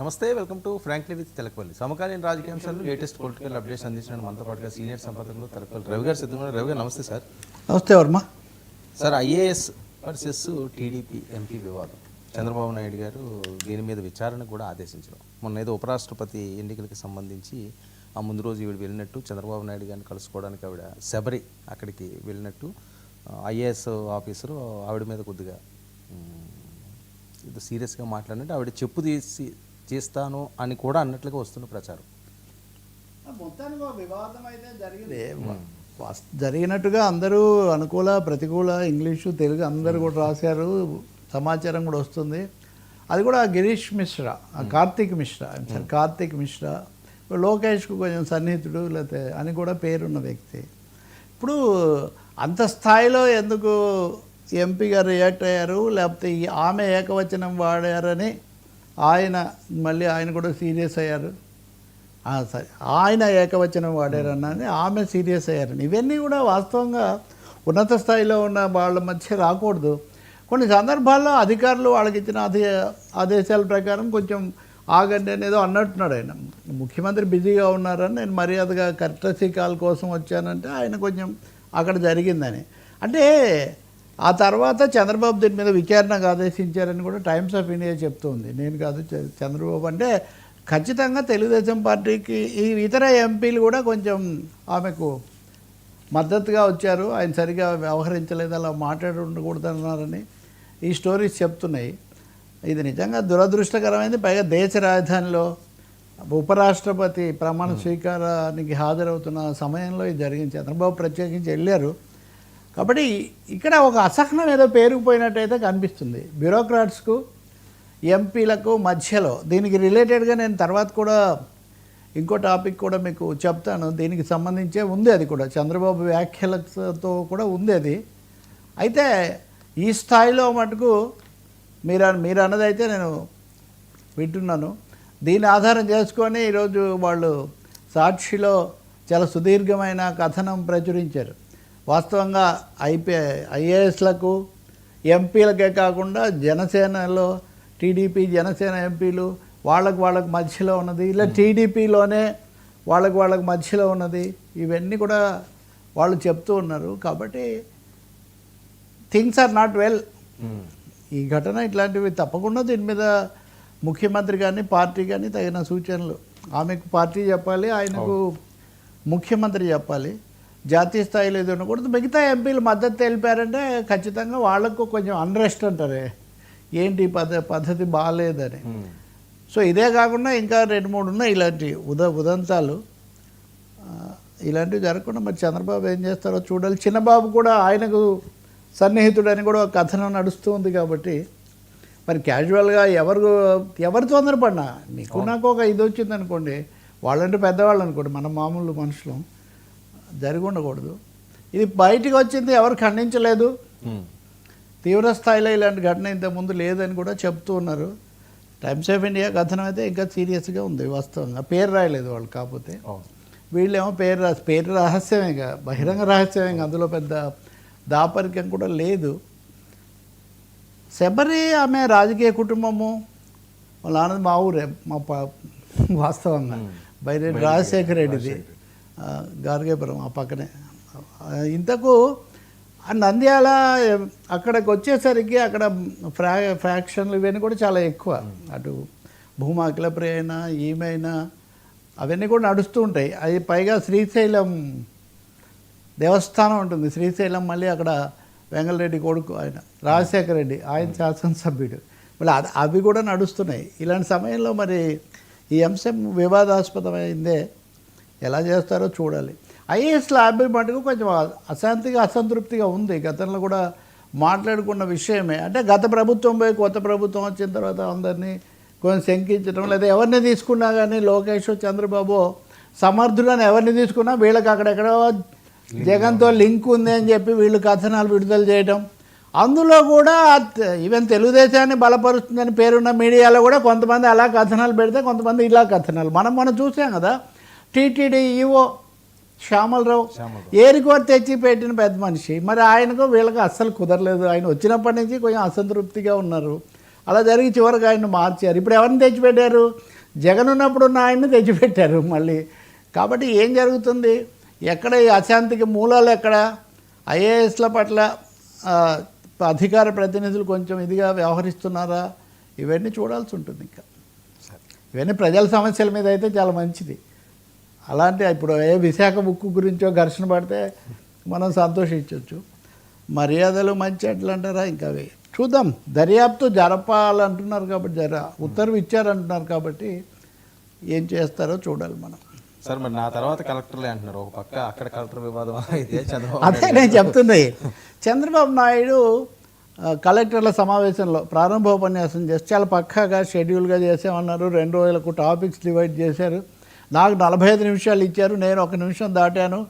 నమస్తే welcome to frankly with Telakapalli. సమకాలీన రాజకీయ అంశాలు లేటెస్ట్ పొలిటికల్ అప్డేట్స్ అందించిన మనతో పాటుగా సీనియర్ సంపాదకులు తెలకపల్లి రవి గారు సిద్ధంగా రవి గారు నమస్తే సార్. నమస్తే Varma. Sir IAS versus TDP MP వివాదం. చంద్రబాబు నాయుడు గారు దీని మీద విచారణ కూడా ఆదేశించడం. మొన్న ఏదో ఉపరాష్ట్రపతి ఎన్నికలకి సంబంధించి ఆ ముందు రోజు ఈవిడ వెళ్ళినట్టు చంద్రబాబు నాయుడు గారిని కలుసుకోవడానికి ఆవిడ శబరి అక్కడికి వెళ్ళినట్టు ఐఏఎస్ ఆఫీసరు ఆవిడ మీద కొద్దిగా సీరియస్గా మాట్లాడినట్టు ఆవిడ చెప్పు తీసి చేస్తాను అని కూడా అన్నట్లుగా వస్తున్న ప్రచారం. మొత్తానికి వివాదం అయితే జరిగింది. వాస్- జరిగినట్టుగా అందరూ అనుకూల ప్రతికూల ఇంగ్లీషు తెలుగు అందరూ కూడా రాశారు. సమాచారం కూడా వస్తుంది. అది కూడా గిరీష్ మిశ్రా ఆ కార్తీక్ మిశ్రా సార్ కార్తీక్ మిశ్రా. లోకేష్కు కొంచెం సన్నిహితుడు లేకపోతే అని కూడా పేరున్న వ్యక్తి. ఇప్పుడు అంత స్థాయిలో ఎందుకు ఎంపీగా రియాక్ట్ అయ్యారు? లేకపోతే ఈ ఆమె ఏకవచనం వాడారని ఆయన మళ్ళీ ఆయన కూడా సీరియస్ అయ్యారు. సరే ఆయన ఏకవచనం వాడారన్నది ఆమె సీరియస్ అయ్యారు. ఇవన్నీ కూడా వాస్తవంగా ఉన్నత స్థాయిలో ఉన్న వాళ్ళ మధ్య రాకూడదు. కొన్ని సందర్భాల్లో అధికారులు వాళ్ళకి ఇచ్చిన అదే ఆదేశాల ప్రకారం కొంచెం ఆగండి అనేదో అన్నట్టున్నాడు ఆయన. ముఖ్యమంత్రి బిజీగా ఉన్నారని నేను మర్యాదగా కర్టసీ కాల్ కోసం వచ్చానంటే ఆయన కొంచెం అక్కడ జరిగిందని. అంటే ఆ తర్వాత చంద్రబాబు దీని మీద విచారణకు ఆదేశించారని కూడా టైమ్స్ ఆఫ్ ఇండియా చెప్తుంది. నేను కాదు చంద్రబాబు అంటే ఖచ్చితంగా తెలుగుదేశం పార్టీకి ఈ ఇతర ఎంపీలు కూడా కొంచెం ఆమెకు మద్దతుగా వచ్చారు. ఆయన సరిగా వ్యవహరించలేదు అలా మాట్లాడి ఉండకూడదన్నారని ఈ స్టోరీస్ చెప్తున్నాయి. ఇది నిజంగా దురదృష్టకరమైంది. పైగా దేశ రాజధానిలో ఉపరాష్ట్రపతి ప్రమాణ స్వీకారానికి హాజరవుతున్న సమయంలో ఇది జరిగింది. చంద్రబాబు ప్రత్యేకించి వెళ్ళారు. కాబట్టి ఇక్కడ ఒక అసహనం ఏదో పేరుకుపోయినట్టయితే కనిపిస్తుంది. బ్యూరోక్రాట్స్కు ఎంపీలకు మధ్యలో దీనికి రిలేటెడ్గా నేను తర్వాత కూడా ఇంకో టాపిక్ కూడా మీకు చెప్తాను. దీనికి సంబంధించే ఉంది అది కూడా. చంద్రబాబు వ్యాఖ్యలతో కూడా ఉంది అది. అయితే ఈ స్థాయిలో మటుకు మీరు మీరు అన్నదైతే నేను వింటున్నాను. దీన్ని ఆధారం చేసుకొని ఈరోజు వాళ్ళు సాక్షిలో చాలా సుదీర్ఘమైన కథనం ప్రచురించారు. వాస్తవంగా ఐపీ ఐఏఎస్లకు ఎంపీలకే కాకుండా జనసేనలో టీడీపీ జనసేన ఎంపీలు వాళ్ళకు వాళ్ళకు మధ్యలో ఉన్నది. ఇలా టీడీపీలోనే వాళ్ళకు వాళ్ళకు మధ్యలో ఉన్నది. ఇవన్నీ కూడా వాళ్ళు చెప్తూ ఉన్నారు. కాబట్టి థింగ్స్ ఆర్ నాట్ వెల్. ఈ ఘటన ఇట్లాంటివి తప్పకుండా దీని మీద ముఖ్యమంత్రి కానీ పార్టీ కానీ తగిన సూచనలు. ఆమెకు పార్టీ చెప్పాలి ఆయనకు ముఖ్యమంత్రి చెప్పాలి. జాతీయ స్థాయిలో ఇది ఉండకూడదు మిగతా ఎంపీలు మద్దతు తెలిపారంటే ఖచ్చితంగా వాళ్ళకు కొంచెం అన్రెస్ట్ అంటారే. ఏంటి ఈ పద్ధ పద్ధతి బాగాలేదని సో ఇదే కాకుండా ఇంకా రెండు మూడు ఉన్నాయి ఇలాంటి ఉద ఉదంతాలు. ఇలాంటివి జరగకుండా మరి చంద్రబాబు ఏం చేస్తారో చూడాలి. చిన్నబాబు కూడా ఆయనకు సన్నిహితుడని కూడా ఒక కథనం నడుస్తూ ఉంది కాబట్టి మరి క్యాజువల్గా ఎవరు ఎవరు తొందరపడినా నీకు నాకు ఒక ఇది వచ్చింది అనుకోండి వాళ్ళంటే పెద్దవాళ్ళు అనుకోండి మన మామూలు మనుషులు. జరిగి ఉండకూడదు. ఇది బయటికి వచ్చింది ఎవరు ఖండించలేదు. తీవ్ర స్థాయిలో ఇలాంటి ఘటన ఇంతకుముందు లేదని కూడా చెప్తూ ఉన్నారు. టైమ్స్ ఆఫ్ ఇండియా కథనం అయితే ఇంకా సీరియస్గా ఉంది వాస్తవంగా. పేరు రాయలేదు వాళ్ళు కాకపోతే. వీళ్ళేమో పేరు రాసి పేరు రహస్యమేగా బహిరంగ రహస్యమేగా అందులో పెద్ద దాపరికం కూడా లేదు. శబరి ఆమె రాజకీయ కుటుంబము. వాళ్ళ ఆనంద్ మా ఊరే మా వాస్తవంగా. బైరెడ్డి రాజశేఖర రెడ్డిది. గార్గేపురం ఆ పక్కనే. ఇంతకు నంద్యాల అక్కడికి వచ్చేసరికి అక్కడ ఫ్రా ఫ్రాక్షన్లు ఇవన్నీ కూడా చాలా ఎక్కువ. అటు భూమా అఖిలప్రియ అయినా ఈమె అవన్నీ కూడా నడుస్తూ ఉంటాయి. అది పైగా శ్రీశైలం దేవస్థానం ఉంటుంది. శ్రీశైలం మళ్ళీ అక్కడ వెంగళరెడ్డి కొడుకు ఆయన రాజశేఖర రెడ్డి ఆయన శాసనసభ్యుడు. మళ్ళీ అవి కూడా నడుస్తున్నాయి. ఇలాంటి సమయంలో మరి ఈ అంశం వివాదాస్పదమైందే. ఎలా చేస్తారో చూడాలి. ఐఏఎస్ ల్యాబ్ మటుకు కొంచెం అశాంతిగా అసంతృప్తిగా ఉంది. గతంలో కూడా మాట్లాడుకున్న విషయమే. అంటే గత ప్రభుత్వం పోయి కొత్త ప్రభుత్వం వచ్చిన తర్వాత అందరినీ కొంచెం శంకించడం లేదా ఎవరిని తీసుకున్నా కానీ లోకేష్ చంద్రబాబు సమర్థులను ఎవరిని తీసుకున్నా వీళ్ళకి అక్కడెక్కడ జగన్తో లింక్ ఉంది అని చెప్పి వీళ్ళు కథనాలు విడుదల చేయడం అందులో కూడా ఈవెన్ తెలుగుదేశాన్ని బలపరుస్తుందని పేరున్న మీడియాలో కూడా కొంతమంది అలా కథనాలు పెడితే కొంతమంది ఇలా కథనాలు. మనం మనం చూసాం కదా టీటీడీ ఈవో శ్యామలరావు ఏరికోరు తెచ్చి పెట్టిన పెద్ద మనిషి. మరి ఆయనకు వీళ్ళకి అస్సలు కుదరలేదు. ఆయన వచ్చినప్పటి నుంచి కొంచెం అసంతృప్తిగా ఉన్నారు. అలా జరిగి చివరికి ఆయన మార్చారు. ఇప్పుడు ఎవరిని తెచ్చిపెట్టారు? జగన్ ఉన్నప్పుడు ఉన్న ఆయన్ని తెచ్చిపెట్టారు మళ్ళీ. కాబట్టి ఏం జరుగుతుంది? ఎక్కడ ఈ అశాంతికి మూలాలు ఎక్కడ? ఐఏఎస్ల పట్ల అధికార ప్రతినిధులు కొంచెం ఇదిగా వ్యవహరిస్తున్నారా? ఇవన్నీ చూడాల్సి ఉంటుంది ఇంకా. ఇవన్నీ ప్రజల సమస్యల మీద అయితే చాలా మంచిది. అలాంటి ఇప్పుడు ఏ విశాఖ ఉక్కు గురించో ఘర్షణ పడితే మనం సంతోషించవచ్చు మర్యాదలు మంచి ఎట్లా అంటారా ఇంకా అవి. చూద్దాం. దర్యాప్తు జరపాలంటున్నారు కాబట్టి జర ఉత్తర్వు ఇచ్చారంటున్నారు కాబట్టి ఏం చేస్తారో చూడాలి మనం. సార్ మరి నా తర్వాత కలెక్టర్లే అంటున్నారు. ఒక పక్క అక్కడ కలెక్టర్ వివాదం అయితే చంద్రబాబు అదే నేను చెప్తుంది. చంద్రబాబు నాయుడు కలెక్టర్ల సమావేశంలో ప్రారంభోపన్యాసం చేసి చాలా పక్కాగా షెడ్యూల్గా చేసామన్నారు. రెండు రోజులకు టాపిక్స్ డివైడ్ చేశారు. నాకు నలభై ఐదు నిమిషాలు ఇచ్చారు నేను ఒక నిమిషం దాటాను.